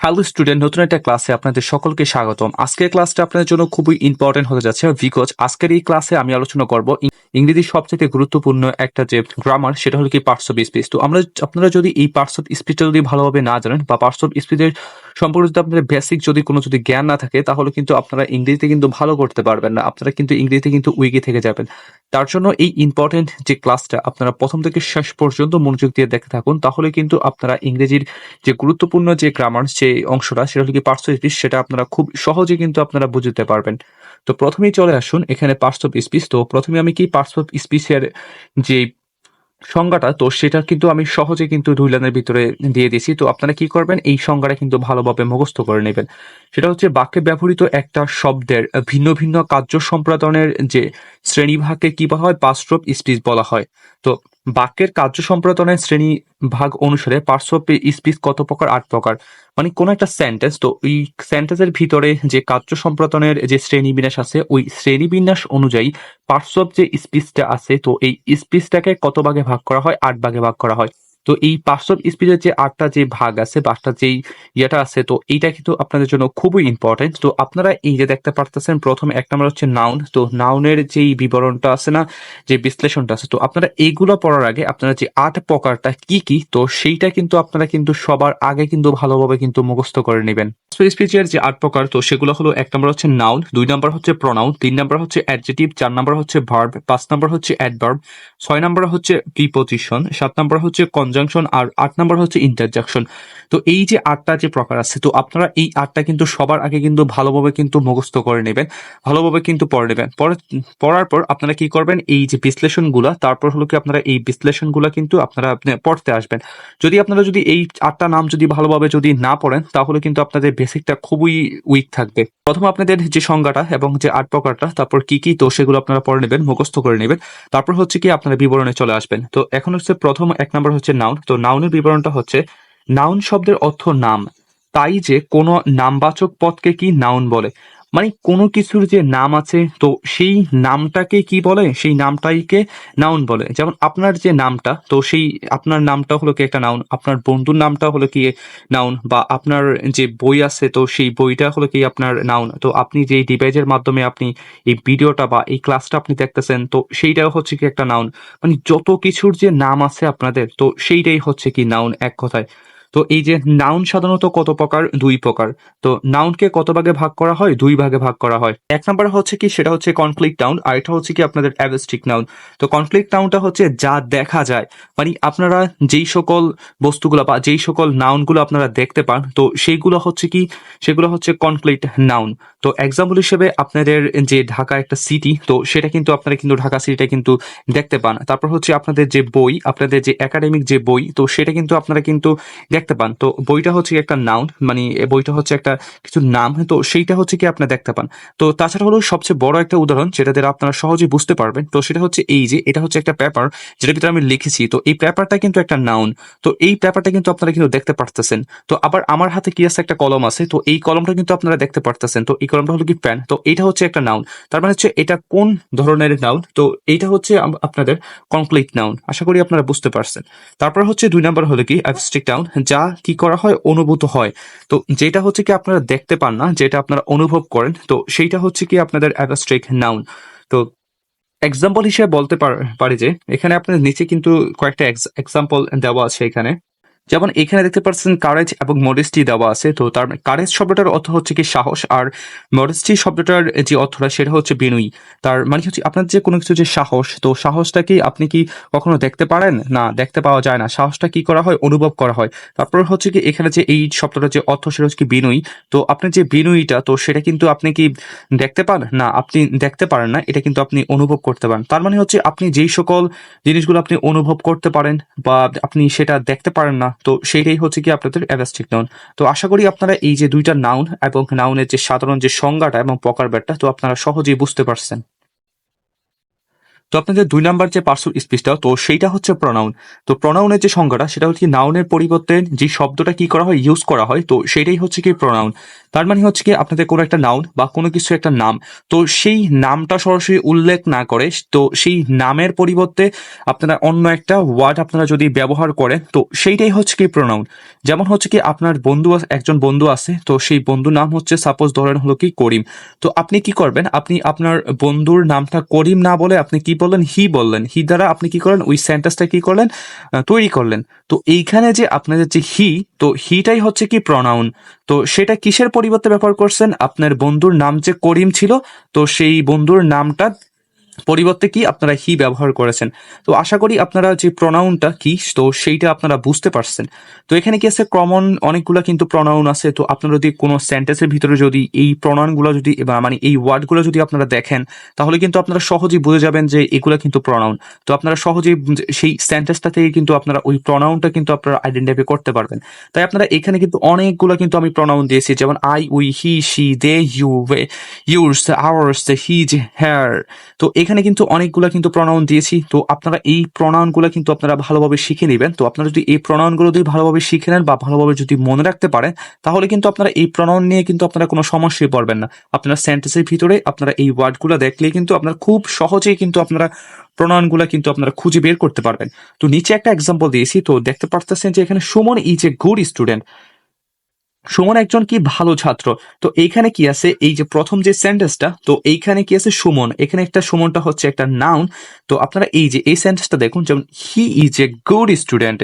Hello student নতুন একটা ক্লাসে আপনাদের সকলকে স্বাগতম। আজকের ক্লাসটা আপনাদের জন্য খুবই ইম্পর্টেন্ট হতে যাচ্ছে বিকজ আজকের এই ক্লাসে আমি আলোচনা করব ইংরেজি ইংরেজির সবচেয়ে গুরুত্বপূর্ণ একটা যে গ্রামার সেটা হলো কি পার্টস অফ স্পিচ তো আমরা আপনারা যদি এই পার্টস অফ স্পিচটা যদি ভালোভাবে না জানেন বা পার্টস অফ স্পিচের সম্পর্কে যদি আপনাদের বেসিক যদি কোনো যদি জ্ঞান না থাকে, তাহলে কিন্তু আপনারা ইংরেজিতে কিন্তু ভালো করতে পারবেন না। আপনারা কিন্তু ইংরেজিতে কিন্তু উইকে থেকে যাবেন। তার জন্য এই ইম্পর্টেন্ট যে ক্লাসটা আপনারা প্রথম থেকে শেষ পর্যন্ত মনোযোগ দিয়ে দেখতে থাকুন, তাহলে কিন্তু আপনারা ইংরেজির যে গুরুত্বপূর্ণ যে গ্রামার যে অংশটা, সেটা হলো কি অফ স্পিচ সেটা আপনারা খুব সহজে কিন্তু আপনারা বুঝতে পারবেন। তো প্রথমেই চলে আসুন এখানে অফ স্পিচ তো প্রথমে আমি কি পার্টস অফ স্পিচের যে সংজ্ঞাটা, তো সেটা কিন্তু আমি সহজে কিন্তু দুই লাইনের ভিতরে দিয়ে দিয়েছি। তো আপনারা কি করবেন? এই সংজ্ঞাটা কিন্তু ভালোভাবে মুখস্থ করে নেবেন। সেটা হচ্ছে বাক্যে ব্যবহৃত একটা শব্দের ভিন্ন ভিন্ন কার্য সম্পাদনের যে শ্রেণীভাগকে কি বলা হয়? পার্টস স্পিচ বলা হয়। তো বাক্যের কার্য সম্পাদনের শ্রেণি ভাগ অনুসারে পার্টস স্পিচ কত প্রকার? আট প্রকার। মানে কোন একটা সেন্টেন্স তো ওই সেন্টেন্সের ভিতরে যে কার্য সম্পাদনের যে শ্রেণি বিন্যাস আছে, ওই শ্রেণি বিন্যাস অনুযায়ী অফ যে স্পিচটা আছে, তো এই স্পিচটাকে কত ভাগে ভাগ করা হয়? আট ভাগে ভাগ করা হয়। তো এই অফ স্পিচের যে আটটা যে ভাগ আছে আটটা যেই ইয়েটা আছে, তো এইটা কিন্তু আপনাদের জন্য খুবই ইম্পর্টেন্ট তো আপনারা এই যে দেখতে পারতেছেন, প্রথমে এক নম্বর হচ্ছে নাউন তো নাউনের যেই বিবরণটা আছে না, যে বিশ্লেষণটা আছে, তো আপনারা এইগুলো পড়ার আগে আপনারা যে আট প্রকারটা কি কি, তো সেইটা কিন্তু আপনারা কিন্তু সবার আগে কিন্তু ভালোভাবে কিন্তু মুখস্থ করে নেবেন। স্পিচের যে আট প্রকার, তো সেগুলো হলো এক নম্বর হচ্ছে নাউন দুই নম্বর হচ্ছে প্রনাউন তিন নম্বর হচ্ছে অ্যাডজেটিভ চার নম্বর হচ্ছে ভার্ব পাঁচ নম্বর হচ্ছে অ্যাডভার্ব ছয় নম্বর হচ্ছে প্রিপোজিশন সাত নম্বর হচ্ছে কনজাংশন আর আট নম্বর হচ্ছে ইন্টারজাকশন তো এই যে আটটা যে প্রকার আছে, তো আপনারা এই আটটা কিন্তু সবার আগে কিন্তু ভালোভাবে কিন্তু মুখস্থ করে নেবেন, ভালোভাবে কিন্তু পড়ে নেবেন। পরে, পড়ার পর আপনারা কি করবেন, এই যে বিশ্লেষণগুলা, তারপর হলো কি আপনারা এই বিশ্লেষণগুলা কিন্তু আপনারা পড়তে আসবেন। যদি আপনারা যদি এই আটটা নাম যদি ভালোভাবে যদি না পড়েন, তাহলে কিন্তু আপনাদের বেসিকটা খুবই উইক থাকবে। প্রথম আপনাদের যে সংজ্ঞাটা এবং যে আট প্রকারটা, তারপর কি কি, তো সেগুলো আপনারা পড়ে নেবেন, মুখস্থ করে নেবেন। তারপর হচ্ছে কি আপনারা বিবরণে চলে আসবেন। তো এখন হচ্ছে প্রথম এক নম্বর হচ্ছে নাউন তো নাউনের বিবরণটা হচ্ছে নাউন শব্দের অর্থ নাম। তাই যে কোনো নামবাচক পদকে কি নাউন বলে? মানে কোনো কিছুর যে নাম আছে, তো সেই নামটাকে কি বলে? সেই নামটাইকে নাউন বলে। যেমন আপনার যে নামটা, তো সেই আপনার নামটা হলো কি একটা নাউন আপনার বন্ধুর নামটা হলো কি নাউন বা আপনার যে বই আছে, তো সেই বইটা হলো কি আপনার নাউন তো আপনি যে ডিভাইসের মাধ্যমে আপনি এই ভিডিওটা বা এই ক্লাসটা আপনি দেখতেছেন, তো সেইটাও হচ্ছে কি একটা নাউন মানে যত কিছুর যে নাম আছে আপনাদের, তো সেইটাই হচ্ছে কি নাউন এক কথায়। তো এই যে নাউন সাধারণত কত প্রকার? দুই প্রকার। তো নাউনকে কত ভাগে ভাগ করা হয়? দুই ভাগে ভাগ করা হয়। এক নাম্বার হচ্ছে কি? সেটা হচ্ছে কনফ্লিক্ট নাউন আর এটা হচ্ছে কি আপনাদের অ্যাভেস্টিক নাউন তো কনফ্লিক্ট নাউনটা হচ্ছে যা দেখা যায়। মানে আপনারা যেই সকল বস্তুগুলো বা যেই সকল নাউনগুলো আপনারা দেখতে পান, তো সেইগুলো হচ্ছে কি? সেগুলো হচ্ছে কনফ্লিক্ট নাউন তো এক্সাম্পল হিসেবে আপনাদের যে ঢাকা একটা সিটি তো সেটা কিন্তু আপনারা কিন্তু ঢাকা সিটিটা কিন্তু দেখতে পান। তারপর হচ্ছে আপনাদের যে বই, আপনাদের যে একাডেমিক যে বই, তো সেটা কিন্তু আপনারা কিন্তু দেখতে পান। তো বইটা হচ্ছে একটা নাউন মানে বইটা হচ্ছে একটা কিছু নাম, তো সেইটা হচ্ছে কি আপনারা দেখতে পান। তো তাছাড়া হলো সবচেয়ে বড় একটা উদাহরণ, যেটা দ্বারা আপনারা সহজেই বুঝতে পারবেন, তো সেটা হচ্ছে এই যে, এটা হচ্ছে একটা পেপার যেটার ভিতরে আমি লিখেছি। তো এই পেপারটা কিন্তু একটা নাউন তো এই পেপারটা কিন্তু আপনারা কিন্তু দেখতে পারতেছেন। তো আবার আমার হাতে কি আছে একটা কলম আছে, তো এই কলমটা কিন্তু আপনারা দেখতে পারতেছেন। তো এই কলমটা হলো কি পেন তো এটা হচ্ছে একটা নাউন তার মানে হচ্ছে এটা কোন ধরনের নাউন তো এইটা হচ্ছে আপনাদের কমপ্লিট নাউন আশা করি আপনারা বুঝতে পারছেন। তারপর হচ্ছে দুই নাম্বার হলো কি অ্যাবস্ট্রিক্ট নাউন যা কি করা হয় অনুভূত হয়। তো যেটা হচ্ছে কি আপনারা দেখতে পান না, যেটা আপনারা অনুভব করেন, তো সেইটা হচ্ছে কি আপনাদের অ্যাগাস্ট্রিক নাউন। তো এক্সাম্পল হিসেবে বলতে পারে যে, এখানে আপনার নিচে কিন্তু কয়েকটা এক্সাম্পল দেওয়া আছে এখানে। যেমন এখানে দেখতে পাচ্ছেন কারেজ এবং মডেস্টি দেওয়া আছে। তো তার কারেজ শব্দটার অর্থ হচ্ছে কি সাহস, আর মডেস্টি শব্দটার যে অর্থটা সেটা হচ্ছে বিনয়ী। তার মানে হচ্ছে আপনার যে কোনো কিছু যে সাহস, তো সাহসটা কি আপনি কি কখনো দেখতে পারেন? না, দেখতে পাওয়া যায় না। সাহসটা কি করা হয়? অনুভব করা হয়। তারপর হচ্ছে কি এখানে যে এই শব্দটার যে অর্থ সেটা হচ্ছে কি বিনয়ী। তো আপনার যে বিনয়ীটা, তো সেটা কিন্তু আপনি কি দেখতে পান? না, আপনি দেখতে পারেন না। এটা কিন্তু আপনি অনুভব করতে পারেন। তার মানে হচ্ছে আপনি যেই সকল জিনিসগুলো আপনি অনুভব করতে পারেন বা আপনি সেটা দেখতে পারেন না তো সেইটাই হচ্ছে কি আপনাদের অ্যাভাস্টিক নাউন। তো আশা করি আপনারা এই যে দুইটা নাউন এবং নাউনের যে সাধারণ যে সংজ্ঞাটা এবং প্রকারভেদটা, তো আপনারা সহজেই বুঝতে পারছেন। তো আপনাদের দুই নাম্বার যে পার্সোনাল স্পিচটা তো সেইটা হচ্ছে প্রনাউন তো প্রনাউনের যে সংজ্ঞাটা, সেটা হচ্ছে নাউনের পরিবর্তে যে শব্দটা কি করা হয় ইউজ করা হয়, তো সেটাই হচ্ছে কি প্রনাউন তার মানে হচ্ছে কি আপনাদের কোনো একটা নাউন বা কোনো কিছু একটা নাম। তো সেই নামটা সরাসরি উল্লেখ না করে, তো সেই নামের পরিবর্তে আপনারা অন্য একটা ওয়ার্ড আপনারা যদি ব্যবহার করেন, তো সেইটাই হচ্ছে কি প্রনাউন যেমন হচ্ছে কি আপনার বন্ধু একজন বন্ধু আছে, তো সেই বন্ধুর নাম হচ্ছে সাপোজ ধরেন হলো কি করিম। তো আপনি কি করবেন, আপনি আপনার বন্ধুর নামটা করিম না বলে আপনি কি বললেন, হি বললেন। হি দ্বারা আপনি কি করলেন? ওই সেন্টেন্সটা কি করলেন? তৈরি করলেন। তো এইখানে যে আপনাদের যে হি, তো হিটাই হচ্ছে কি প্রনাউন তো সেটা কিসের পরিবর্তে ব্যবহার করছেন? আপনার বন্ধুর নাম যে করিম ছিল, তো সেই বন্ধুর নামটা পরিবর্তে কি আপনারা হি ব্যবহার করেছেন? তো আশা করি আপনারা যে প্রনাউনটা কি, তো সেইটা আপনারা বুঝতে পারছেন। তো এখানে কি আছে? কমন অনেকগুলো কিন্তু প্রনাউন আছে। তো আপনারা যদি কোনো সেন্টেন্সের ভিতরে যদি এই প্রনাউনগুলো যদি মানে এই ওয়ার্ডগুলো যদি আপনারা দেখেন, তাহলে কিন্তু আপনারা সহজেই বুঝে যাবেন যে এগুলো কিন্তু প্রনাউন তো আপনারা সহজেই সেই সেন্টেন্সটা থেকে কিন্তু আপনারা ওই প্রনাউনটা কিন্তু আপনারা আইডেন্টিফাই করতে পারবেন। তাই আপনারা এখানে কিন্তু অনেকগুলো কিন্তু আমি প্রনাউন দিয়েছি। যেমন I we he she they you yours ours his her তো এখানে কিন্তু অনেকগুলো কিন্তু প্রনাউন দিয়েছি। তো আপনারা এই প্রনাউনগুলো কিন্তু আপনারা ভালোভাবে শিখে নেবেন। তো আপনারা যদি এই প্রনাউনগুলো যদি ভালোভাবে শিখে নেন বা ভালোভাবে যদি মনে রাখতে পারেন, তাহলে কিন্তু আপনারা এই প্রনাউন নিয়ে কিন্তু আপনারা কোনো সমস্যায় পড়বেন না। আপনারা সেন্টেন্সের ভিতরে আপনারা এই ওয়ার্ডগুলো দেখলে কিন্তু আপনারা খুব সহজেই কিন্তু আপনারা প্রনাউনগুলো কিন্তু আপনারা খুঁজে বের করতে পারবেন। তো নিচে একটা এক্সাম্পল দিয়েছি। তো দেখতে পারতেছেন যে এখানে Suman is a good student Suman একজন কি ভালো ছাত্র? তো এইখানে কি আছে? এই যে প্রথম যে সেন্টেন্সটা তো এইখানে কি আছে সুমন? এখানে একটা সুমনটা হচ্ছে একটা নাউন তো আপনারা এই যে, এই সেন্টেন্সটা দেখুন, যেমন he is a good student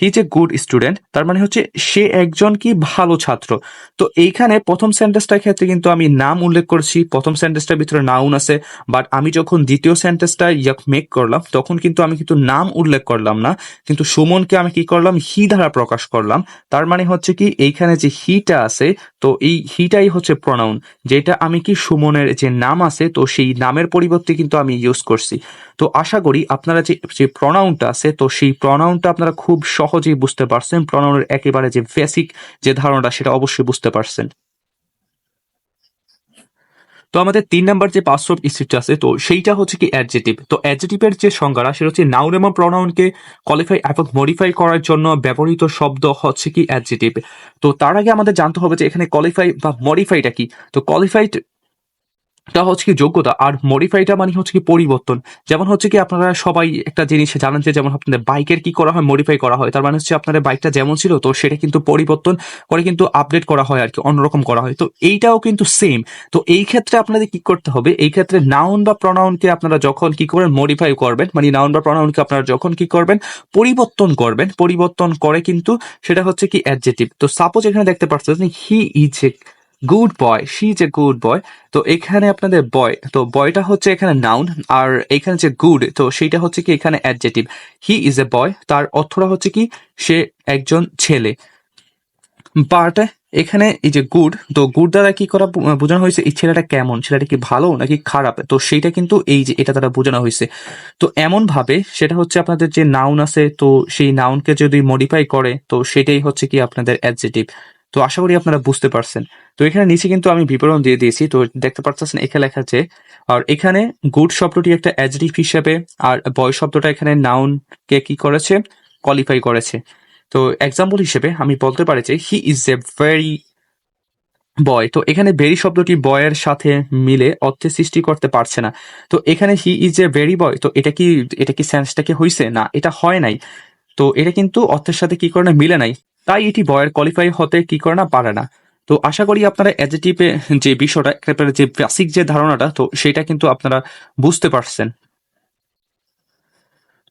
he is a good student তার মানে হচ্ছে সে একজন কি ভালো ছাত্র। তো এইখানে প্রথম সেন্টেন্সটার ক্ষেত্রে কিন্তু আমি নাম উল্লেখ করছি, প্রথম সেন্টেন্সটার ভিতরে নাউন আছে বাট আমি যখন দ্বিতীয় সেন্টেন্সটা ইয়াক মেক করলাম, তখন কিন্তু আমি কিন্তু নাম উল্লেখ করলাম না, কিন্তু সুমনকে আমি কি করলাম? হি দ্বারা প্রকাশ করলাম। তার মানে হচ্ছে কি, এইখানে যে হিটা আছে, তো এই হিটাই হচ্ছে প্রনাউন যেটা আমি কি সুমনের যে নাম আছে, তো সেই নামের পরিবর্তে কিন্তু আমি ইউজ করছি। তো আশা করি আপনারা যে যে প্রনাউনটা আছে, তো সেই প্রনাউনটা আপনারা খুব সহজেই বুঝতে পারছেন প্রনাউনের একেবারে যে বেসিক যে ধারণাটা, সেটা অবশ্যই বুঝতে পারছেন। তো আমাদের তিন নাম্বার যে পাসওয়ার্ড স্ক্রিপ্ট আছে, তো সেইটা হচ্ছে কি অ্যাডজেটিভ তো অ্যাডজেটিভের যে সংজ্ঞাটা সেটা হচ্ছে নাউন এবং প্রনাউনকে কোয়ালিফাই এবং মডিফাই করার জন্য ব্যবহৃত শব্দ হচ্ছে কি অ্যাডজেটিভ তো তার আগে আমাদের জানতে হবে যে এখানে কোয়ালিফাই বা মডিফাইটা কি? তো কোয়ালিফাইড টা হচ্ছে কি যোগ্যতা আর মডিফাইটা মানে হচ্ছে কি পরিবর্তন। যেমন হচ্ছে কি আপনারা সবাই একটা জিনিস জানেন যে যেমন আপনাদের বাইকের কি করা হয় মডিফাই করা হয়, তার মানে হচ্ছে আপনাদের বাইকটা যেমন ছিল তো সেটা কিন্তু পরিবর্তন করে কিন্তু আপডেট করা হয় আর কি অন্যরকম করা হয়। তো এইটাও কিন্তু সেম তো এই ক্ষেত্রে আপনাদের কি করতে হবে? এই ক্ষেত্রে নাউন বা প্রনাউনকে আপনারা যখন কি করবেন মডিফাই করবেন মানে নাউন বা প্রনাউনকে আপনারা যখন কি করবেন, পরিবর্তন করবেন। পরিবর্তন করে কিন্তু সেটা হচ্ছে কি অ্যাডজেটিভ তো সাপোজ এখানে দেখতে পাচ্ছেন he is good boy she a good boy তো এখানে আপনাদের বয় তো বয়টা হচ্ছে এখানে নাউন আর এখানে যে গুড তো সেইটা হচ্ছে কি এখানে অ্যাডজেটিভ হি ইজ এ বয় তার অর্থটা হচ্ছে কি, সে একজন ছেলে। বাট এখানে এই যে গুড তো গুড দ্বারা কি করা বোঝানো হয়েছে, এই ছেলেটা কেমন, ছেলেটা কি ভালো নাকি খারাপ? তো সেইটা কিন্তু এই যে এটা দ্বারা বোঝানো হয়েছে। তো এমন ভাবে সেটা হচ্ছে আপনাদের যে নাউন আছে, তো সেই নাউনকে যদি মডিফাই করে, তো সেটাই হচ্ছে কি আপনাদের অ্যাডজেটিভ তো আশা করি আপনারা বুঝতে পারছেন। তো এখানে নিচে কিন্তু আমি বিবরণ দিয়ে দিয়েছি। তো দেখতে পাচ্ছেন এখানে লেখা আছে, আর এখানে গুড শব্দটি একটা অ্যাডজেটিভ হিসেবে, আর বয় শব্দটা এখানে নাউনকে কি করেছে? কোয়ালিফাই করেছে। তো এক্সাম্পল হিসেবে আমি বলতে পারি যে হি ইজ এ ভেরি বয় তো এখানে ভেরি শব্দটি বয়ের সাথে মিলে অর্থে সৃষ্টি করতে পারছে না। তো এখানে হি ইজ এ ভেরি বয় তো এটা কি এটা কি সেন্সটা কি হয়েছে না, এটা হয় নাই। তো এটা কিন্তু অর্থের সাথে কি করে না, মিলে নাই। তাই এটি বয়ের কোয়ালিফাই হতে কি করে না পারে না। তো আশা করি আপনারা অ্যাজেটিভে যে বিষয়টা যে বেসিক যে ধারণাটা, তো সেটা কিন্তু আপনারা বুঝতে পারছেন।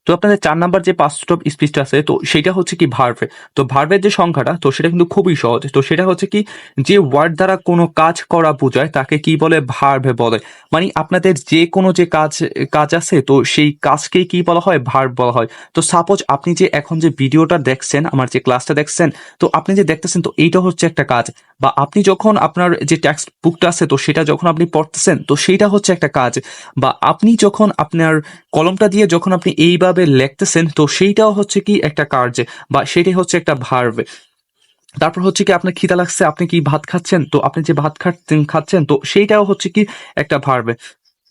তো আপনাদের চার নাম্বার যে পাঁচট অফ স্পিচটা আছে, তো সেটা হচ্ছে কি ভার্ভে তো ভার্ভের যে সংখ্যাটা, তো সেটা কিন্তু খুবই সহজ। তো সেটা হচ্ছে কি, যে ওয়ার্ড দ্বারা কোনো কাজ করা বোঝায়, তাকে কি বলে ভার্ভে বলে। মানে আপনাদের যে কোনো যে কাজ কাজ আছে, তো সেই কাজকেই কি বলা হয় ভার্ভ বলা হয়। তো সাপোজ আপনি যে এখন যে ভিডিওটা দেখছেন, আমার যে ক্লাসটা দেখছেন, তো আপনি যে দেখতেছেন, তো এইটা হচ্ছে একটা কাজ। বা আপনি যখন আপনার যে টেক্সট বুকটা আছে, তো সেটা যখন আপনি পড়তেছেন, তো সেইটা হচ্ছে একটা কাজ। বা আপনি যখন আপনার কলমটা দিয়ে যখন আপনি এইভাবে লিখতেছেন, তো সেইটাও হচ্ছে কি একটা কাজ বা সেটাই হচ্ছে একটা ভার্ভ তারপর হচ্ছে কি আপনার খিদা লাগছে, আপনি কি ভাত খাচ্ছেন? তো আপনি যে ভাত খাচ্ছেন খাচ্ছেন, তো সেইটাও হচ্ছে কি একটা ভার্ভ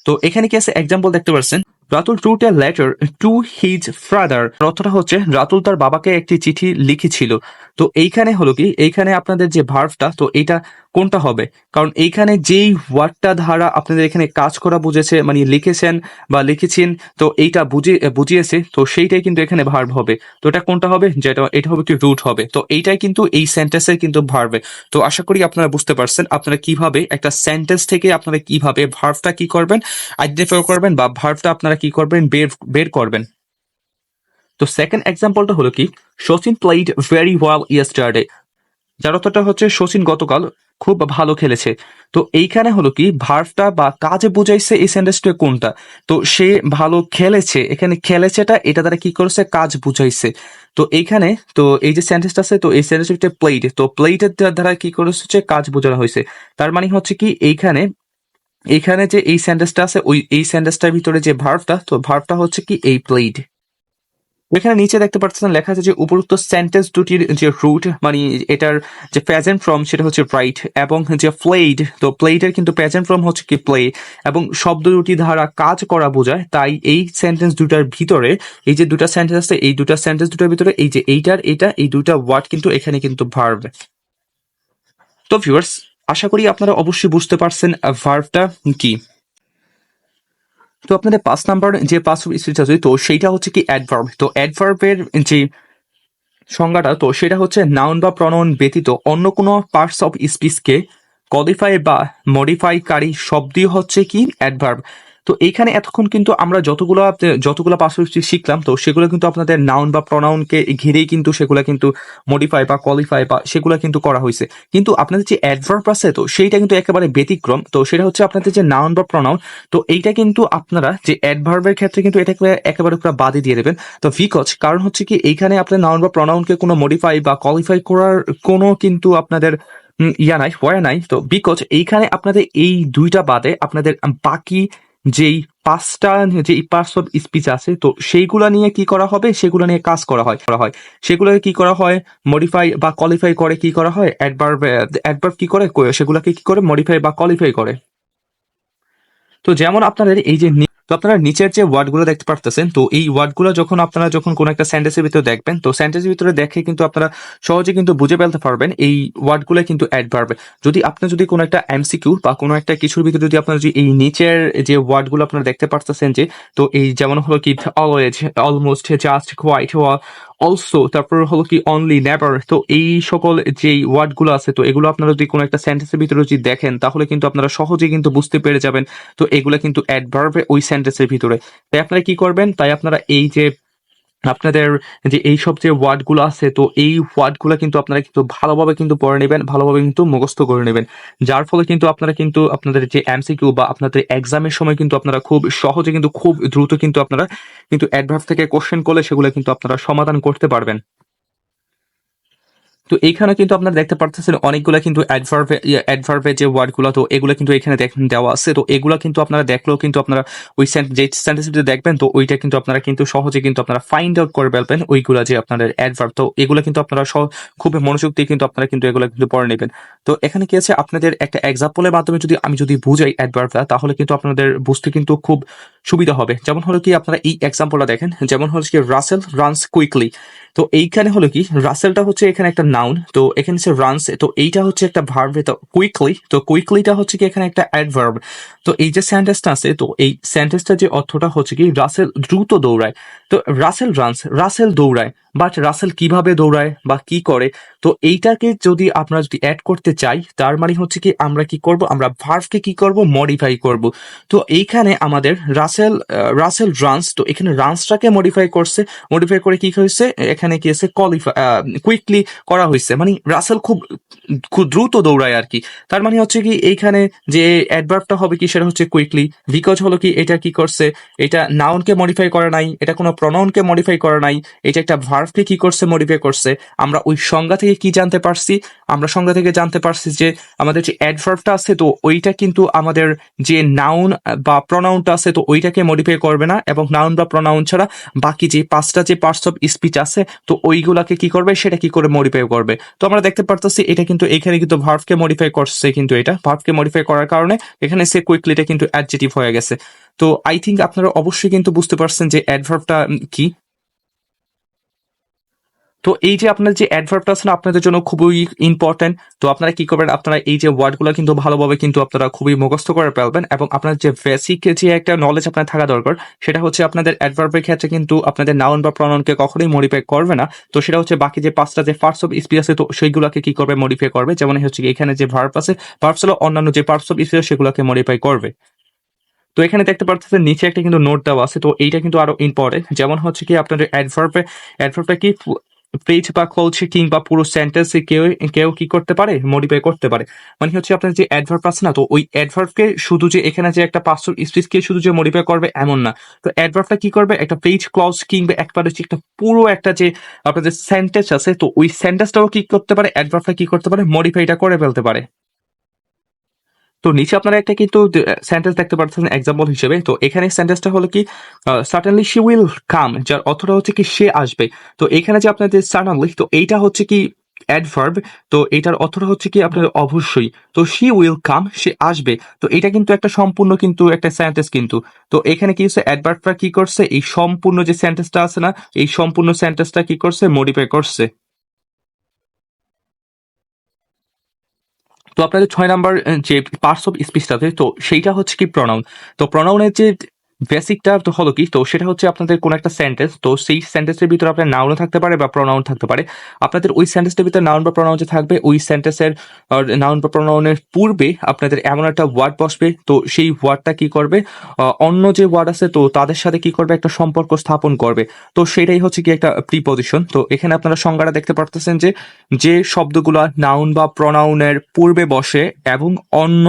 তো এখানে কি আছে? এক্সাম্পল দেখতে পাচ্ছেন Ratul to a letter to his father অর্থটা হচ্ছে রাতুল তার বাবাকে একটি চিঠি লিখেছিল। তো এইখানে হলো কি, এইখানে আপনাদের যে ভার্ভটা তো এটা কোনটা হবে? কারণ এইখানে যেই ওয়ার্ডটা ধারা আপনাদের এখানে কাজ করা বুঝেছে মানে লিখেছেন বা লিখেছেন, তো এইটা বুঝিয়ে বুঝিয়েছে, তো সেইটাই কিন্তু এখানে ভার্ব হবে। তো এটা কোনটা হবে? যেটা, এটা হবে কি রুট হবে। তো এইটাই কিন্তু এই সেন্টেন্সের কিন্তু ভার্বে তো আশা করি আপনারা বুঝতে পারছেন আপনারা কীভাবে একটা সেন্টেন্স থেকে আপনারা কীভাবে ভার্ভটা কি করবেন আইডেন্টিফাই করবেন বা ভার্ভটা আপনারা কি করবেন, বের বের করবেন। তো সেকেন্ড এক্সাম্পলটা হলো কি? Sachin played very well yesterday যার অর্থটা হচ্ছে শচীন গতকাল খুব ভালো খেলেছে। তো এইখানে হলো কি, ভার্ভটা বা কাজে বুঝাইছে এই সেন্টেন্সটা কোনটা? তো সে ভালো খেলেছে, এখানে খেলেছেটা, এটা দ্বারা কি করেছে? কাজ বুঝাইছে। তো এইখানে, তো এই যে সেন্টেন্সটা আছে, তো এই সেন্টেন্সটা প্লেড তো প্লেটের দ্বারা কি করেছে? হচ্ছে কাজ বোঝানো হয়েছে। তার মানে হচ্ছে কি, এইখানে এইখানে যে এই সেন্টেন্সটা আছে, ওই, এই সেন্টেন্সটার ভিতরে যে ভার্ভটা তো ভার্ভটা হচ্ছে কি, এই প্লেড এখানে নিচে দেখতে পাচ্ছেন লেখা আছে যে উপরোক্ত সেন্টেন্স দুটির যে রুট মানে এটার যে প্রেজেন্ট ফর্ম সেটা হচ্ছে রাইট এবং যে প্লেড তো প্লেডের কিন্তু প্রেজেন্ট ফর্ম হচ্ছে কি প্লে এবং শব্দ দুটি দ্বারা কাজ করা বোঝায়, তাই এই সেন্টেন্স দুটার ভিতরে, এই যে দুটা সেন্টেন্স আছে, এই দুটা সেন্টেন্স দুটার ভিতরে, এই যে এইটার এটা, এই দুটা ওয়ার্ড কিন্তু এখানে কিন্তু ভার্ব তো ভিউয়ার্স আশা করি আপনারা অবশ্যই বুঝতে পারছেন ভার্বটা কি। তো আপনাদের পাঁচ নাম্বার যে পাঁচ স্পিচ আছে, তো সেইটা হচ্ছে কি অ্যাডভার্ব তো অ্যাডভার্বের যে সংজ্ঞাটা, তো সেটা হচ্ছে নাউন বা প্রণয়ন ব্যতীত অন্য কোনো পার্টস অফ স্পিচকে কোয়ালিফাই বা মডিফাইকারী শব্দই হচ্ছে কি অ্যাডভার্ব তো এইখানে এতক্ষণ কিন্তু আমরা যতগুলো যতগুলো পার্শ্ববর্তী শিখলাম, তো সেগুলো কিন্তু আপনাদের নাউন বা প্রনাউনকে ঘিরেই কিন্তু সেগুলো কিন্তু মডিফাই বা কোয়ালিফাই বা সেগুলো কিন্তু করা হয়েছে। কিন্তু আপনাদের যে অ্যাডভার্ব আছে, তো সেইটা কিন্তু একেবারে ব্যতিক্রম, তো সেটা হচ্ছে আপনাদের যে নাউন বা প্রনাউন তো এইটা কিন্তু আপনারা যে অ্যাডভার্বের ক্ষেত্রে কিন্তু এটাকে একেবারে পুরো বাদে দিয়ে দেবেন। তো ভিকজ কারণ হচ্ছে কি, এইখানে আপনার নাউন বা প্রনাউনকে কোনো মডিফাই বা কোয়ালিফাই করার কোনো কিন্তু আপনাদের ইয়া নাই হয় নাই। তো বিকজ এইখানে আপনাদের এই দুইটা বাদে আপনাদের বাকি যেই পাঁচটা যে পার্টস অফ স্পিচ আছে, তো সেইগুলো নিয়ে কি করা হবে? সেগুলো নিয়ে কাজ করা হয় করা হয়। সেগুলোকে কি করা হয়? মডিফাই বা কোয়ালিফাই করে কি করা হয়? একবার একবার কি করে? সেগুলোকে কি করে? মডিফাই বা কোয়ালিফাই করে। তো যেমন আপনাদের এই যে তো আপনারা নিচের যে ওয়ার্ডগুলো দেখতে পারতেছেন, তো এই ওয়ার্ডগুলো যখন আপনারা যখন কোনো একটা সেন্টেন্সের ভিতরে দেখবেন, তো সেন্টেন্সের ভিতরে দেখে কিন্তু আপনারা সহজে কিন্তু বুঝে ফেলতে পারবেন এই ওয়ার্ডগুলো কিন্তু অ্যাডভার্ব যদি আপনি যদি কোনো একটা এমসিকিউ বা কোনো একটা কিছুর ভিতরে যদি আপনারা যদি এই নিচের যে ওয়ার্ডগুলো আপনারা দেখতে পারতেছেন যে, তো এই যেমন হলো কি always almost just quite also তারপর হলো কি অনলি নেভার তো এই সকল যেই ওয়ার্ডগুলো আছে, তো এগুলো আপনারা যদি কোনো একটা সেন্টেন্সের ভিতরে যদি দেখেন, তাহলে কিন্তু আপনারা সহজে কিন্তু বুঝতে পেরে যাবেন। তো এগুলো কিন্তু অ্যাডভার্বে ওই সেন্টেন্সের ভিতরে। তাই আপনারা কি করবেন, তাই আপনারা এই যে আপনাদের যে এইসব যে ওয়ার্ডগুলো আছে, তো এই ওয়ার্ডগুলো কিন্তু আপনারা কিন্তু ভালোভাবে কিন্তু পড়ে নেবেন, ভালোভাবে কিন্তু মুখস্থ করে নেবেন। যার ফলে কিন্তু আপনারা কিন্তু আপনাদের যে এমসিকিউ বা আপনাদের এক্সামের সময় কিন্তু আপনারা খুব সহজে কিন্তু খুব দ্রুত কিন্তু আপনারা কিন্তু অ্যাডভার্ব থেকে কোশ্চেন করলে সেগুলো কিন্তু আপনারা সমাধান করতে পারবেন। তো এইখানে কিন্তু আপনারা দেখতে পারতেছেন অনেকগুলো কিন্তু অ্যাডভার্ভে অ্যাডভার্বে যে ওয়ার্ডগুলো তো এগুলো কিন্তু এখানে দেখ- দেওয়া আছে। তো এগুলো কিন্তু আপনারা দেখলেও কিন্তু আপনারা ওই যে সেন্টেন্স দেখবেন, তো ওইটা কিন্তু আপনারা কিন্তু সহজে কিন্তু আপনারা ফাইন্ড আউট করে ফেলবেন ওইগুলা যে আপনাদের অ্যাডভার্ব তো এগুলো কিন্তু আপনারা সহ- খুব মনোযোগ দিয়ে কিন্তু আপনারা কিন্তু এগুলো কিন্তু পড়ে নেবেন। তো এখানে কি আছে? আপনাদের একটা এক্সাম্পলের মাধ্যমে যদি, আমি যদি বুঝাই অ্যাডভার্বটা তাহলে কিন্তু আপনাদের বুঝতে কিন্তু খুব সুবিধা হবে। যেমন হলো কি আপনারা এই এক্সাম্পলটা দেখেন, যেমন হলো কি রাসেল রানস কুইকলি তো এইখানে হলো কি রাসেলটা হচ্ছে এখানে একটা নাউন তো এখানে হচ্ছে রানস তো এইটা হচ্ছে একটা ভার্ব তো কুইকলি তো কুইকলিটা হচ্ছে কি এখানে একটা অ্যাডভার্ব তো এই যে সেন্টেন্সটা আছে, তো এই সেন্টেন্সটা যে অর্থটা হচ্ছে কি রাসেল দ্রুত দৌড়ায়। তো রাসেল রানস রাসেল দৌড়ায় বাট রাসেল কীভাবে দৌড়ায় বা কি করে? তো এইটাকে যদি আমরা যদি অ্যাড করতে চাই, তার মানে হচ্ছে কি আমরা কি করব? আমরা ভার্ভকে কি করব? মডিফাই করব। তো এইখানে আমাদের রাসেল রাসেল রানস তো এখানে রানসটাকে মডিফাই করছে। মডিফাই করে কি হয়েছে? এখানে কি আছে কোয়ালিফাই কুইকলি করা হয়েছে। মানে রাসেল খুব খুব দ্রুত দৌড়ায় আর কি। তার মানে হচ্ছে কি এইখানে যে অ্যাডভার্বটা হবে কি সেটা হচ্ছে কুইকলি বিকজ হলো কি, এটা কি করছে? এটা নাউনকে মডিফাই করা নাই, এটা কোনো প্রনাউনকে মডিফাই করা নাই, এটা একটা ভার্ভকে কি করছে? মডিফাই করছে। আমরা ওই সংজ্ঞা থেকে কি জানতে পারছি? আমরা সংজ্ঞা থেকে জানতে পারছি যে আমাদের যে অ্যাডভার্বটা আছে, তো ওইটা কিন্তু আমাদের যে নাউন বা প্রনাউনটা আছে, তো ওই ওইটাকে মডিফাই করবে না এবং নাউন বা প্রনাউন ছাড়া বাকি যে পাঁচটা যে পার্টস অফ স্পিচ আছে, তো ওইগুলাকে কি করবে? সেটা কি করে মডিফাই করবে? তো আমরা দেখতে পারতেছি এটা কিন্তু এখানে কিন্তু ভার্ভকে মডিফাই করছে কিন্তু এটা। ভার্ভকে মডিফাই করার কারণে এখানে সে কুইকলি এটা কিন্তু অ্যাডজেটিভ হয়ে গেছে। তো আই থিঙ্ক আপনারা অবশ্যই কিন্তু বুঝতে পারছেন যে অ্যাডভার্বটা কি। তো এই যে আপনার যে অ্যাডভার্বটা আছে না, আপনাদের জন্য খুবই ইম্পর্টেন্ট তো আপনারা কি করবেন, আপনারা এই যে ওয়ার্ডগুলো কিন্তু ভালোভাবে কিন্তু আপনারা খুবই মুখস্থ করে ফেলবেন এবং আপনার যে বেসিক যে একটা নলেজ আপনার থাকা দরকার, সেটা হচ্ছে আপনাদের অ্যাডভার্বের ক্ষেত্রে কিন্তু আপনাদের নাউন বা প্রনাউনকে কখনোই মডিফাই করবে না। তো সেটা হচ্ছে বাকি যে পাঁচটা যে পার্টস অফ স্পিচ আছে, তো সেইগুলোকে কি করবে মডিফাই করবে। যেমন হচ্ছে এখানে যে ভার্ব আছে ভার্বস হলো অন্যান্য যে পার্টস অফ স্পিচ সেগুলোকে মডিফাই করবে। তো এখানে দেখতে পাচ্ছেন নিচে একটা কিন্তু নোট দেওয়া আছে, তো এইটা কিন্তু আরও ইম্পর্টেন্ট যেমন হচ্ছে কি, আপনাদের অ্যাডভার্বে অ্যাডভার্বটা কি পেজ বা কলছে কিংবা পুরো সেন্টেন্সে কেউ কেউ কি করতে পারে? মডিফাই করতে পারে। মানে হচ্ছে আপনার যে অ্যাডভার্ব আছে না, তো ওই অ্যাডভার্বকে শুধু যে এখানে যে একটা পাঁচশো স্পিচকে শুধু যে মডিফাই করবে এমন না। তো অ্যাডভার্বটা কি করবে? একটা পেজ ক্লজ কিংবা একবার হচ্ছে একটা পুরো একটা যে আপনার যে সেন্টেন্স আছে, তো ওই সেন্টেন্সটাও কি করতে পারে? অ্যাডভার্বটা কি করতে পারে? মডিফাইটা করে ফেলতে পারে। তো নিচে আপনারা একটা কিন্তু সেন্টেন্স দেখতে পাচ্ছেন এক্সাম্পল হিসেবে। তো এখানে সেন্টেন্সটা হলো কি সার্টেনলি শি উইল কাম যার অর্থটা হচ্ছে কি সে আসবে। তো এখানে যে আপনাদের সার্টেনলি তো এইটা হচ্ছে কি অ্যাডভার্ব তো এটার অর্থটা হচ্ছে কি আপনার অবশ্যই। তো শি উইল কাম সে আসবে। তো এটা কিন্তু একটা সম্পূর্ণ কিন্তু একটা সেন্টেন্স কিন্তু। তো এখানে কি হচ্ছে অ্যাডভার্বটা কি করছে? এই সম্পূর্ণ যে সেন্টেন্সটা আছে না, এই সম্পূর্ণ সেন্টেন্সটা কি করছে? মডিফাই করছে। তো আপনাদের ছয় নাম্বার যে পার্টস অফ স্পিচটাতে তো সেইটা হচ্ছে কি প্রনাউন তো প্রনাউনের যে বেসিকটা তো হলো কি? তো সেটা হচ্ছে আপনাদের কোন একটা সেন্টেন্স তো সেই সেন্টেন্সের ভিতরে আপনার নাউনও থাকতে পারে বা প্রনাউন থাকতে পারে। আপনাদের ওই সেন্টেন্সের ভিতরে নাউন বা প্রনাউন যে থাকবে, ওই সেন্টেন্সের নাউন বা প্রনাউনের পূর্বে আপনাদের এমন একটা ওয়ার্ড বসবে, তো সেই ওয়ার্ডটা কি করবে? অন্য যে ওয়ার্ড আছে, তো তাদের সাথে কি করবে? একটা সম্পর্ক স্থাপন করবে। তো সেটাই হচ্ছে কি একটা প্রিপজিশন তো এখানে আপনারা সংজ্ঞাটা দেখতে পারতেছেন যে যে শব্দগুলো নাউন বা প্রনাউনের পূর্বে বসে এবং অন্য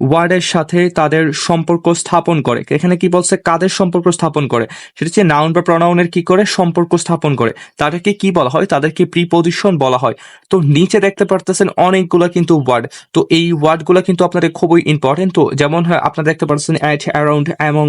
ওয়ার্ডের সাথে তাদের সম্পর্ক স্থাপন করে। এখানে কি বলছে? কাদের সম্পর্ক স্থাপন করে? সেটা হচ্ছে নাউন বা প্রনাউনের কি করে? সম্পর্ক স্থাপন করে। তাদেরকে কি বলা হয়? তাদেরকে প্রিপজিশন বলা হয়। তো নিচে দেখতে পারতেছেন অনেকগুলো কিন্তু ওয়ার্ড তো এই ওয়ার্ডগুলো কিন্তু আপনাদের খুবই ইম্পর্টেন্ট তো যেমন হয়, আপনারা দেখতে পাচ্ছেন অ্যাট অ্যারাউন্ড অ্যামং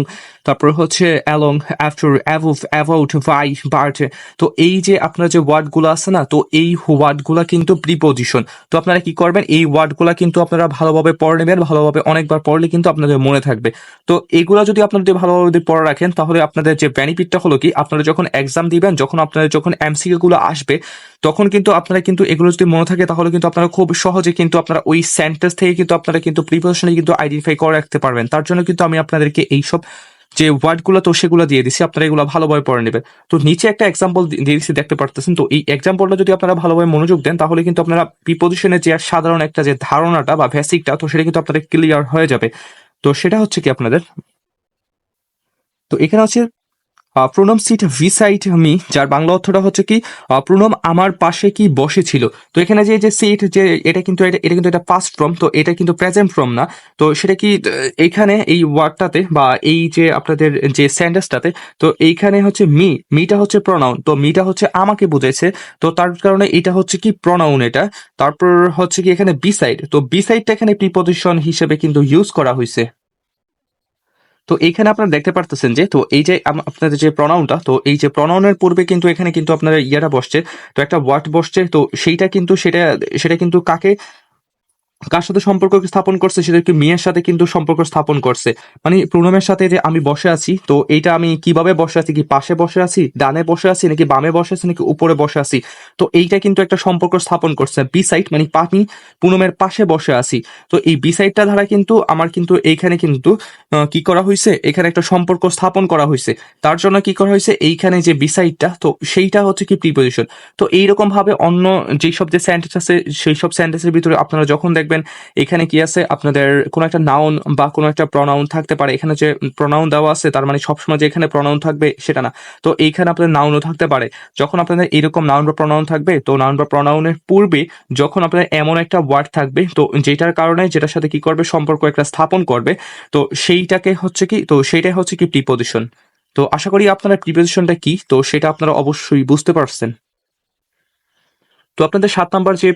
তারপর হচ্ছে along after above about by but তো এই যে আপনার যে ওয়ার্ডগুলো আছে না, তো এই ওয়ার্ডগুলো কিন্তু প্রিপজিশন তো আপনারা কি করবেন? এই ওয়ার্ডগুলো কিন্তু আপনারা ভালোভাবে পড়ে নেবেন, ভালোভাবে অনেকবার পড়লে কিন্তু আপনাদের মনে থাকবে। তো এগুলো যদি আপনারা যদি ভালোভাবে যদি পড়ে রাখেন, তাহলে আপনাদের যে বেনিফিটটা হলো কি, আপনারা যখন এক্সাম দিবেন, যখন আপনাদের যখন এমসিকিউ গুলো আসবে, তখন কিন্তু আপনারা কিন্তু এগুলো যদি মনে থাকে, তাহলে কিন্তু আপনারা খুব সহজে কিন্তু আপনারা ওই সেন্টেন্স থেকে কিন্তু আপনারা কিন্তু প্রিপারেশনে কিন্তু আইডেন্টিফাই করে রাখতে পারবেন। তার জন্য কিন্তু আমি আপনাদেরকে এইসব যে ওয়ার্ডগুলো তো সেগুলো দিয়ে দিছি, আপনারা এগুলো ভালোভাবে পড়ে নেবেন। তো নিচে একটা এক্সাম্পল দিয়ে দিচ্ছি দেখতে পারতেছেন? তো এই এক্সাম্পলটা যদি আপনারা ভালোভাবে মনোযোগ দেন, তাহলে কিন্তু আপনারা প্রিপোজিশনের যে সাধারণ একটা যে ধারণাটা বা ভ্যাসিকটা তো সেটা কিন্তু আপনাদের ক্লিয়ার হয়ে যাবে। তো সেটা হচ্ছে কি আপনাদের? তো এখানে হচ্ছে প্রণম সিট ভিসাইট মি যার বাংলা অর্থটা হচ্ছে কি প্রণম আমার পাশে কি বসেছিল তো এখানে যে যে সিট যে এটা কিন্তু এটা কিন্তু এটা পাস্ট ফ্রম তো এটা কিন্তু প্রেজেন্ট ফ্রম না। তো সেটা কি আহ, এইখানে এই ওয়ার্ডটাতে বা এই যে আপনাদের যে সেন্টেন্সটাতে তো এইখানে হচ্ছে মি মিটা হচ্ছে প্রনাউন তো মিটা হচ্ছে আমাকে বুঝেছে তো তার কারণে এটা হচ্ছে কি প্রনাউন এটা। তারপর হচ্ছে কি এখানে বিসাইড তো বিসাইডটা এখানে প্রিপজিশন হিসেবে কিন্তু ইউজ করা হয়েছে তো এইখানে আপনারা দেখতে পারতেছেন যে, তো এই যে আপনাদের যে প্রনাউনটা তো এই যে প্রনাউনের পূর্বে কিন্তু এখানে কিন্তু আপনারা ইয়াটা বসছে। তো একটা ওয়ার্ড বসছে, তো সেইটা কিন্তু সেটা সেটা কিন্তু কাকে কার সাথে সম্পর্ক স্থাপন করছে সেটা কি মেয়ের সাথে কিন্তু সম্পর্ক স্থাপন করছে। মানে প্রণমের সাথে যে আমি বসে আছি, তো এইটা আমি কীভাবে বসে আছি? কি পাশে বসে আছি? ডানে বসে আছি নাকি বামে বসে আছি নাকি উপরে বসে আছি? তো এইটা কিন্তু একটা সম্পর্ক স্থাপন করছে। বি সাইড মানে আমি পুনমের পাশে বসে আছি। তো এই বি সাইডটা দ্বারা কিন্তু আমার কিন্তু এইখানে কিন্তু কি করা হয়েছে এখানে একটা সম্পর্ক স্থাপন করা হয়েছে তার জন্য কি করা হয়েছে এইখানে যে বি সাইডটা, তো সেইটা হচ্ছে কি প্রিপোজিশন তো এইরকম ভাবে অন্য যেই সব যে সেন্টেন্স আছে সেই সব সেন্টেন্সের ভিতরে আপনারা যখন দেখবেন এখানে কি আছে? আপনাদের কোনো একটা নাউন বা কোনো একটা প্রনাউন থাকতে পারে। এখানে যে প্রনাউন দেওয়া আছে, তার মানে সবসময় যে এখানে প্রনাউন থাকবে, সেটা না। তো এইখানে আপনাদের নাউনও থাকতে পারে। যখন আপনাদের এরকম নাউন বা প্রনাউন থাকবে, তো নাউন বা প্রনাউনের পূর্বে যখন আপনাদের এমন একটা ওয়ার্ড থাকবে, তো যেটার কারণে, যেটার সাথে কি করবে? সম্পর্ক একটা স্থাপন করবে। তো সেইটাকে হচ্ছে কি, তো সেইটাই হচ্ছে কি প্রিপোজিশন তো আশা করি আপনারা প্রিপোজিশনটা কি? তো সেটা আপনারা অবশ্যই বুঝতে পারছেন। তো আপনাদের সাত নাম্বার যে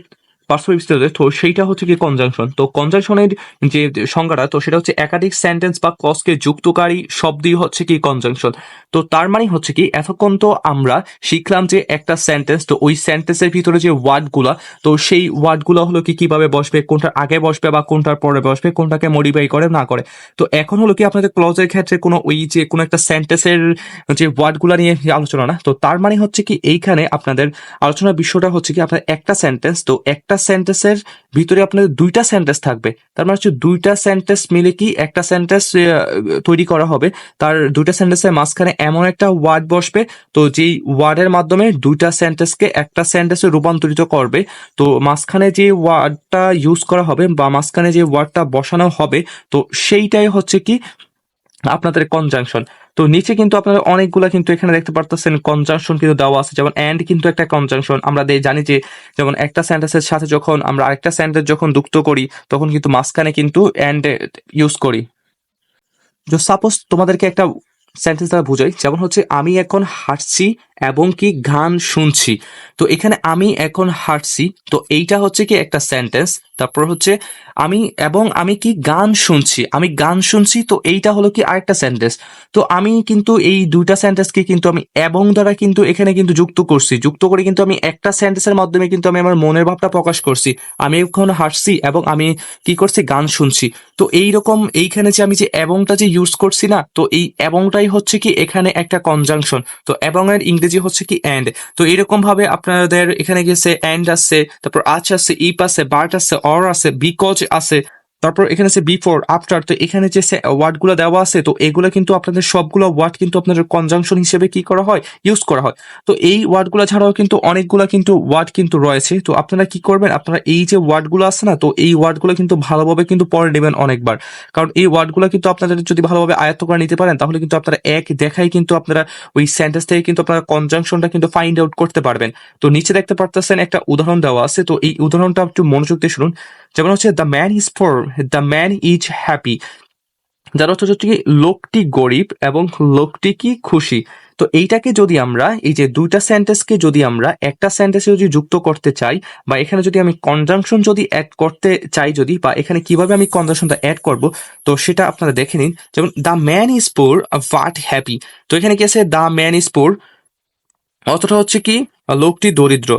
বিস্তারিত, তো সেইটা হচ্ছে কি কনজাংশন তো কনজাংশনের যে সংজ্ঞাটা, তো সেটা হচ্ছে একাধিক সেন্টেন্স বা কসকে যুক্তকারী শব্দই হচ্ছে কি কনজাংশন তো তার মানে হচ্ছে কি, এতক্ষণ তো আমরা শিখলাম যে একটা সেন্টেন্স তো ওই সেন্টেন্সের ভিতরে যে ওয়ার্ডগুলা, তো সেই ওয়ার্ডগুলো হলো কি কীভাবে বসবে কোনটার আগে বসবে বা কোনটার পরে বসবে, কোনটাকে মডিফাই করে, না করে। তো এখন হলো কি আপনাদের ক্লজের ক্ষেত্রে কোনো ওই যে কোনো একটা সেন্টেন্সের যে ওয়ার্ডগুলো নিয়ে আলোচনা, না? তো তার মানে হচ্ছে কি, এইখানে আপনাদের আলোচনার বিষয়টা হচ্ছে কি, আপনার একটা সেন্টেন্স তো একটা সেন্টেন্সের ভিতরে আপনাদের দুইটা সেন্টেন্স থাকবে। তার মানে হচ্ছে দুইটা সেন্টেন্স মিলে কি একটা সেন্টেন্স তৈরি করা হবে। তার দুইটা সেন্টেন্সের মাঝখানে এমন একটা ওয়ার্ড বসবে। তো যেই ওয়ার্ডের মাধ্যমে দুইটা সেন্টেন্সকে একটা সেন্টেন্সে রূপান্তরিত করবে, তো মাঝখানে যে ওয়ার্ডটা ইউজ করা হবে বা মাঝখানে যে ওয়ার্ডটা বসানো হবে, তো সেইটাই হচ্ছে কি আপনাদের কনজাংশন তো নিচে কিন্তু আপনারা অনেকগুলা কিন্তু এখানে দেখতে পারতেছেন কনজাংশন কিন্তু দেওয়া আছে। যেমন অ্যান্ড কিন্তু একটা কনজাংশন আমরা জানি যে যেমন একটা সেন্টেন্সের সাথে যখন আমরা আরেকটা সেন্টেন্স যখন যুক্ত করি, তখন কিন্তু মাঝখানে কিন্তু অ্যান্ড ইউজ করি। সাপোজ তোমাদেরকে একটা সেন্টেন্স দ্বারা বোঝাই। যেমন হচ্ছে, আমি এখন হাঁটছি এবং কি গান শুনছি। তো এখানে আমি এখন হাঁটছি, তো এইটা হচ্ছে কি একটা সেন্টেন্স তারপর হচ্ছে আমি এবং আমি কি গান শুনছি। আমি গান শুনছি, তো এইটা হলো কি আরেকটা সেন্টেন্স তো আমি কিন্তু এই দুইটা সেন্টেন্সকে কিন্তু আমি এবং দ্বারা কিন্তু এখানে কিন্তু যুক্ত করছি। যুক্ত করে কিন্তু আমি একটা সেন্টেন্সের মাধ্যমে কিন্তু আমি আমার মনের ভাবটা প্রকাশ করছি। আমি এখন হাসছি এবং আমি কি করছি? গান শুনছি। তো এই রকম এইখানে যে আমি যে এবংটা যে ইউজ করছি না, তো এই এবংটাই হচ্ছে কি এখানে একটা কনজাংশন তো এবং এর ইংরেজি হচ্ছে কি এন্ড তো এরকম ভাবে আপনাদের এখানে গেছে এন্ড আছে, তারপর আচ আছে, ইপ আছে বার্ট আছে, অর আছে বিকজ আছে তারপর এখানে আছে বিফোর আফটার তো এখানে যে ওয়ার্ডগুলো দেওয়া আছে, তো এগুলো কিন্তু আপনাদের সবগুলো ওয়ার্ড কিন্তু আপনাদের কনজাংশন হিসেবে কি করা হয়? ইউজ করা হয়। তো এই ওয়ার্ডগুলো ছাড়াও কিন্তু অনেকগুলো কিন্তু ওয়ার্ড কিন্তু রয়েছে। তো আপনারা কি করবেন? আপনারা এই যে ওয়ার্ডগুলো আছে না, তো এই ওয়ার্ডগুলো কিন্তু ভালোভাবে কিন্তু পড়ে নেবেন অনেকবার। কারণ এই ওয়ার্ডগুলো কিন্তু আপনাদের যদি ভালোভাবে আয়ত্ত করে নিতে পারেন, তাহলে কিন্তু আপনারা এক দেখাই কিন্তু আপনারা ওই সেন্টেন্স থেকে কিন্তু আপনারা কনজাংশনটা কিন্তু ফাইন্ড আউট করতে পারবেন। তো নিচে দেখতে পারতেছেন একটা উদাহরণ দেওয়া আছে। তো এই উদাহরণটা একটু মনোযোগ দিয়ে শুনুন। যেমন হচ্ছে the man is poor the man is happy যার অর্থ হচ্ছে কি, লোকটি গরিব এবং লোকটি কি খুশি। তো এইটাকে যদি আমরা, এই যে দুইটা সেন্টেন্সকে যদি আমরা, একটা সেন্টেন্সে যদি যুক্ত করতে চাই, বা এখানে যদি আমি কনজাংশন যদি অ্যাড করতে চাই যদি, বা এখানে কীভাবে আমি কনজাংশনটা অ্যাড করব, তো সেটা আপনারা দেখে নিন। যেমন the man is poor but happy তো এখানে কি আছে? দ্য ম্যান ইজ পোর অতটা হচ্ছে কি, লোকটি দরিদ্র।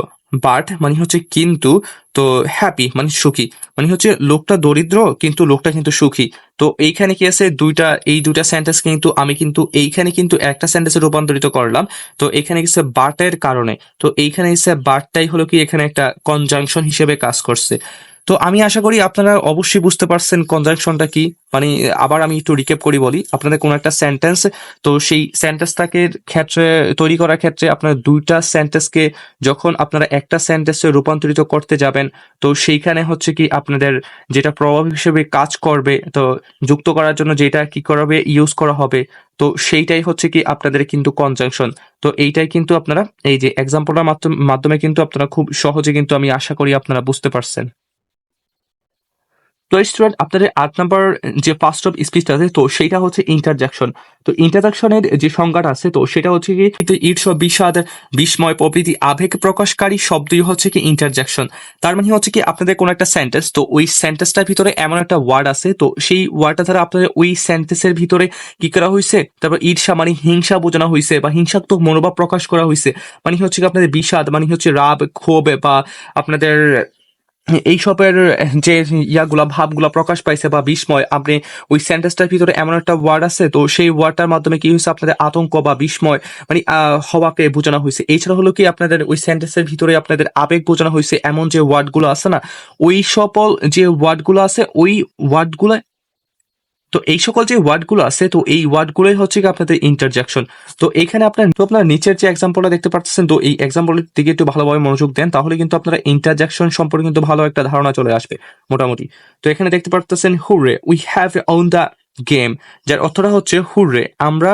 বাট মানে হচ্ছে কিন্তু, তো হ্যাপি মানে সুখী। মানে হচ্ছে লোকটা দরিদ্র, কিন্তু লোকটা কিন্তু সুখী। তো এইখানে কি আছে? দুইটা, এই দুইটা সেন্টেন্স কিন্তু আমি কিন্তু, এইখানে কিন্তু একটা সেন্টেন্সে রূপান্তরিত করলাম। তো এখানে গেছে বাটের কারণে। তো এইখানে গেছে বাটটাই হলো কি এখানে একটা কনজাংশন হিসেবে কাজ করছে। তো আমি আশা করি আপনারা অবশ্যই বুঝতে পারছেন কনজাংশনটা কি। মানে আবার আমি একটু রিকেপ করি বলি। আপনাদের কোনো একটা সেন্টেন্স তো সেই সেন্টেন্সটাকে ক্ষেত্রে, তৈরি করার ক্ষেত্রে আপনার দুইটা সেন্টেন্সকে যখন আপনারা একটা সেন্টেন্সে রূপান্তরিত করতে যাবেন, তো সেইখানে হচ্ছে কি আপনাদের যেটা প্রভাব হিসেবে কাজ করবে, তো যুক্ত করার জন্য যেটা কি করাবে ইউজ করা হবে, তো সেইটাই হচ্ছে কি আপনাদের কিন্তু কনজাংশন তো এইটাই কিন্তু আপনারা, এই যে এক্সাম্পলটার মাধ্যমে কিন্তু আপনারা খুব সহজে কিন্তু আমি আশা করি আপনারা বুঝতে পারছেন। তো স্টুডেন্ট আপনাদের আট নাম্বার যে ফার্স্ট অফ স্পিচটা আছে, তো সেটা হচ্ছে ইন্টারজাকশন তো ইন্টারজাকশনের যে সংজ্ঞাটা আছে, তো সেটা হচ্ছে কি ঈর্ষ, বিষাদ, বিস্ময়, প্রভৃতি, আবেগ প্রকাশকারী শব্দই হচ্ছে কি ইন্টারজাকশন তার মানে হচ্ছে কি, আপনাদের কোনো একটা সেন্টেন্স তো ওই সেন্টেন্সটার ভিতরে এমন একটা ওয়ার্ড আছে, তো সেই ওয়ার্ডটা দ্বারা আপনাদের ওই সেন্টেন্সের ভিতরে কি করা হয়েছে তারপর ঈর্ষা মানে হিংসা বোঝানো হয়েছে বা হিংসাত্মক মনোভাব প্রকাশ করা হয়েছে মানে হচ্ছে কি, আপনাদের বিষাদ মানে হচ্ছে রাব ক্ষোভ বা আপনাদের এইসবের যে ইয়াগুলা, ভাবগুলা প্রকাশ পাইছে বা বিস্ময়, আপনি ওই সেন্টেন্সটার ভিতরে এমন একটা ওয়ার্ড আছে, তো সেই ওয়ার্ডটার মাধ্যমে কি হয়েছে, আপনাদের আতঙ্ক বা বিস্ময় মানে হওয়াকে বোঝানো হয়েছে। এছাড়া হলো কি, আপনাদের ওই সেন্টেন্সের ভিতরে আপনাদের আবেগ বোঝানো হয়েছে, এমন যে ওয়ার্ডগুলো আছে না, ওই সকল যে ওয়ার্ডগুলো আছে, ওই ওয়ার্ডগুলো তো এই সকল যে ওয়ার্ডগুলো আছে, তো এই ওয়ার্ডগুলোই হচ্ছে কি আপনাদের ইন্টারজেকশন তো এখানে আপনার আপনার নিচের যে এক্সাম্পলটা দেখতে পাচ্ছেন তো এই এক্সাম্পলের দিকে একটু ভালোভাবে মনোযোগ দেন, তাহলে কিন্তু আপনারা ইন্টারজেকশন সম্পর্কে কিন্তু ভালো একটা ধারণা চলে আসবে, মোটামুটি। তো এখানে দেখতে পাচ্ছেন hurray we have won the game যার অর্থটা হচ্ছে, হুররে, আমরা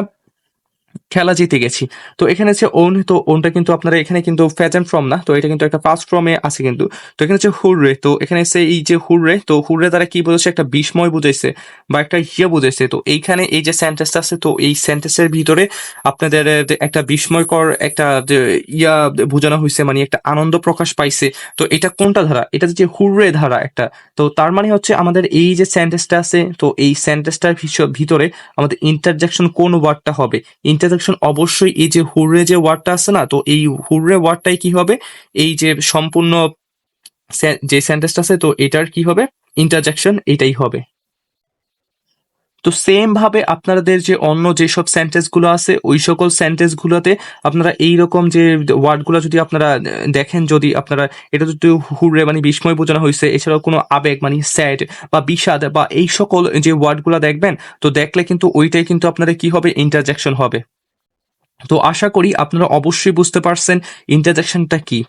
খেলা জিতে গেছি। তো এখানে হচ্ছে ওন তো ওনটা কিন্তু আপনারা এখানে কিন্তু ফ্যাজন ফ্রম না, তো এটা কিন্তু একটা পাস্ট ফর্মে আছে কিন্তু। তো এখানে হচ্ছে হুররে, তো এখানে হচ্ছে এই যে হুররে, তো হুররে দ্বারা কি বোঝাচ্ছে? একটা বিস্ময় বুঝাইছে বা একটা ইয়ে বুঝাইছে। তো এইখানে এই যে সেন্টেন্সটা আছে, তো এই সেন্টেন্সের ভিতরে আপনাদের একটা বিস্ময়কর একটা ইয়া বোঝানো হয়েছে মানে একটা আনন্দ প্রকাশ পাইছে। তো এটা কোনটা ধারা? এটা যে হুররে ধারা একটা। তো তার মানে হচ্ছে আমাদের এই যে সেন্টেন্সটা আছে, তো এই সেন্টেন্সটার ভিতরে আমাদের ইন্টারজেকশন কোন ওয়ার্ডটা হবে? ইন্টারজেকশন অবশ্যই এই যে হুররে যে ওয়ার্ডটা আছে না, তো এই হুররে ওয়ার্ডটাই কি হবে? এই যে সম্পূর্ণ যে সেন্টেন্সটা আছে, তো এটার কি হবে? ইন্টারজেকশন এটাই হবে। তো সেম ভাবে আপনাদের যে অন্য যেসব সেন্টেন্সগুলো আছে, ওই সকল সেন্টেন্স গুলোতে আপনারা এইরকম যে ওয়ার্ডগুলো যদি আপনারা দেখেন যদি আপনারা, এটা যদি হুররে মানে বিস্ময় বোঝানো হয়েছে। এছাড়াও কোনো আবেগ মানে স্যাড বা বিষাদ বা এই সকল যে ওয়ার্ডগুলো দেখবেন, তো দেখলে কিন্তু ওইটাই কিন্তু আপনাদের কি হবে? ইন্টারজেকশন হবে। তো আশা করি আপনারা অবশ্যই বুঝতে পারছেন ইন্টারজেকশনটা কি।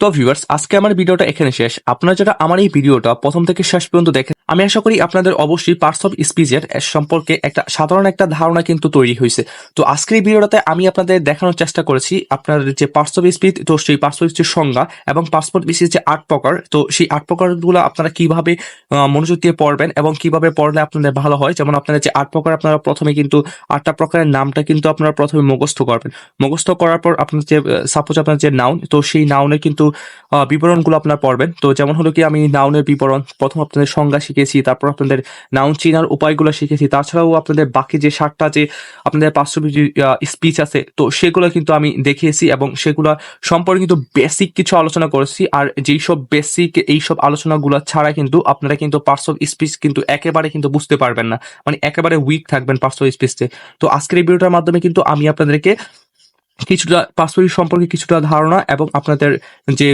তো ভিউয়ার্স আজকে আমার ভিডিওটা এখানে শেষ। আপনারা যারা আমার এই ভিডিওটা প্রথম থেকে শেষ পর্যন্ত দেখেন আমি আশা করি আপনাদের অবশ্যই পার্টস অফ স্পিচের সম্পর্কে একটা সাধারণ একটা ধারণা কিন্তু তৈরি হয়েছে। তো আজকের এই ভিডিওটাতে আমি আপনাদের দেখানোর চেষ্টা করেছি আপনার যে পার্টস অফ স্পিচ তো সেই পার্টস অফ স্পিচের সংজ্ঞা এবং পাসপোর্ট বিসিস যে আট প্রকার, তো সেই আট প্রকারগুলো আপনারা কীভাবে মনোযোগ দিয়ে পড়বেন এবং কীভাবে পড়লে আপনাদের ভালো হয়, যেমন আপনাদের যে আট প্রকার, আপনারা প্রথমে কিন্তু আটটা প্রকারের নামটা কিন্তু আপনারা প্রথমে মুখস্থ করবেন। মুখস্থ করার পর আপনার যে সাপোজ আপনার যে নাউন তো সেই নাউনের কিন্তু বিবরণগুলো আপনার পড়বেন। তো যেমন হলো কি, আমি নাউনের বিবরণ, প্রথম আপনাদের সংজ্ঞা শিখেছি, তারপর আপনাদের নাউন চিনার উপায়গুলো শিখেছি। তাছাড়াও আপনাদের বাকি যে সাতটা যে আপনাদের পাঁচশো স্পিচ আছে, তো সেগুলো কিন্তু আমি দেখিয়েছি এবং সেগুলো সম্পর্কে কিন্তু বেসিক কিছু আলোচনা করেছি। আর যেই সব বেসিক এইসব আলোচনাগুলো ছাড়া কিন্তু আপনারা কিন্তু পার্টস অফ স্পিচ কিন্তু একেবারে কিন্তু বুঝতে পারবেন না। মানে একেবারে উইক থাকবেন পার্টস অফ স্পিচে তো আজকের এই ভিডিওটার মাধ্যমে কিন্তু আমি আপনাদেরকে কিছুটা পাসওয়ার্ড সম্পর্কে কিছুটা ধারণা এবং আপনাদের যে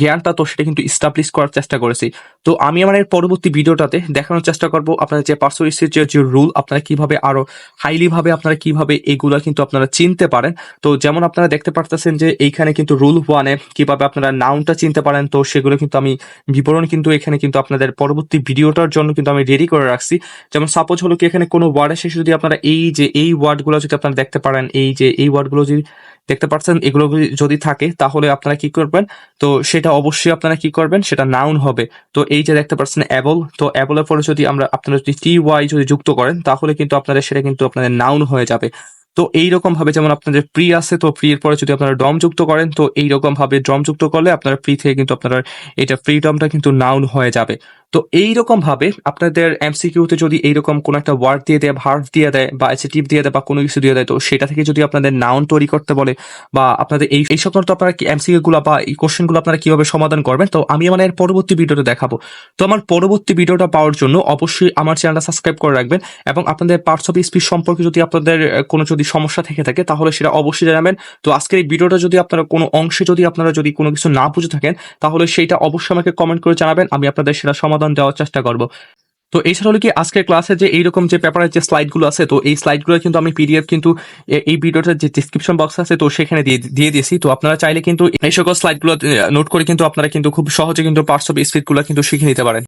জ্ঞানটা, তো সেটা কিন্তু স্টাবলিশ করার চেষ্টা করেছি। তো আমি আমার এর পরবর্তী ভিডিওটাতে দেখানোর চেষ্টা করব আপনাদের যে পাসওয়ার্ড যে যে রুল আপনারা কীভাবে আরও হাইলি ভাবে আপনারা কীভাবে এগুলা কিন্তু আপনারা চিনতে পারেন। তো যেমন আপনারা দেখতে পারতেছেন যে, এইখানে কিন্তু রুল ওয়ানে কীভাবে আপনারা নাউনটা চিনতে পারেন, তো সেগুলো কিন্তু আমি বিবরণ কিন্তু এখানে কিন্তু আপনাদের পরবর্তী ভিডিওটার জন্য কিন্তু আমি রেডি করে রাখছি। যেমন সাপোজ হলো কি, এখানে কোনো ওয়ার্ডের শেষে যদি আপনারা এই যে, এই ওয়ার্ডগুলো যদি আপনারা দেখতে পারেন, এই যে, এই ওয়ার্ডগুলো যদি দেখতে পাচ্ছেন এগুলো যদি থাকে, তাহলে আপনারা কি করবেন? তো সেটা অবশ্যই আপনারা কি করবেন? সেটা নাউন হবে। তো এই যে দেখতে পাচ্ছেন অ্যাবল, তো অ্যাবলের পরে যদি আমরা আপনারা যদি টি ওয়াই যদি যুক্ত করেন, তাহলে কিন্তু আপনাদের, সেটা কিন্তু আপনাদের নাউন হয়ে যাবে। তো এইরকম ভাবে যেমন আপনাদের প্রি আছে, তো প্রি এর পরে যদি আপনারা ডম যুক্ত করেন, তো এইরকম ভাবে ড্রম যুক্ত করলে আপনারা প্রি থেকে কিন্তু আপনারা, এটা ফ্রি ফ্রিডমটা কিন্তু নাউন হয়ে যাবে। তো এইরকম ভাবে আপনাদের এমসিকিউতে যদি এইরকম কোন একটা ওয়ার্ড দিয়ে দেয় ভার্ভ দিয়ে দেয় বা অ্যাডজেক্টিভ দিয়ে দেয় বা কোনো কিছু দিয়ে দেয়, তো সেটা থেকে যদি আপনাদের নাউন তৈরি করতে বলে বা আপনাদের এই এই সংক্রান্ত আপনারা এমসিকিউ গুলো বা এই কোশ্চেনগুলো আপনারা কীভাবে সমাধান করবেন, তো আমি আমার এর পরবর্তী ভিডিওতে দেখাবো। তো আমার পরবর্তী ভিডিওটা পাওয়ার জন্য অবশ্যই আমার চ্যানেলটা সাবস্ক্রাইব করে রাখবেন এবং আপনাদের পার্টস অফ স্পিচ সম্পর্কে যদি আপনাদের কোনো যদি সমস্যা থেকে থাকে, তাহলে সেটা অবশ্যই জানাবেন। তো আজকের এই ভিডিওটা যদি আপনারা কোনো অংশে যদি আপনারা যদি কোনো কিছু না বুঝে থাকেন, তাহলে সেইটা অবশ্যই আমাকে কমেন্ট করে জানাবেন, আমি আপনাদের সেটা সমাধান দেওয়ার চেষ্টা করব। তো এছাড়া হলো কি, আজকের ক্লাসে যে এইরকম যে পেপারের যে স্লাইডগুলো আছে, তো এই স্লাইডগুলো কিন্তু আমি পিডিএফ কিন্তু এই ভিডিওটার যে ডিসক্রিপশন বক্স আছে, তো সেখানে দিয়ে দিয়ে দিয়েছি। তো আপনারা চাইলে কিন্তু এই সকল স্লাইডগুলো নোট করে কিন্তু আপনারা কিন্তু খুব সহজে কিন্তু পার্টস অফ স্পিডগুলো কিন্তু শিখে নিতে পারেন।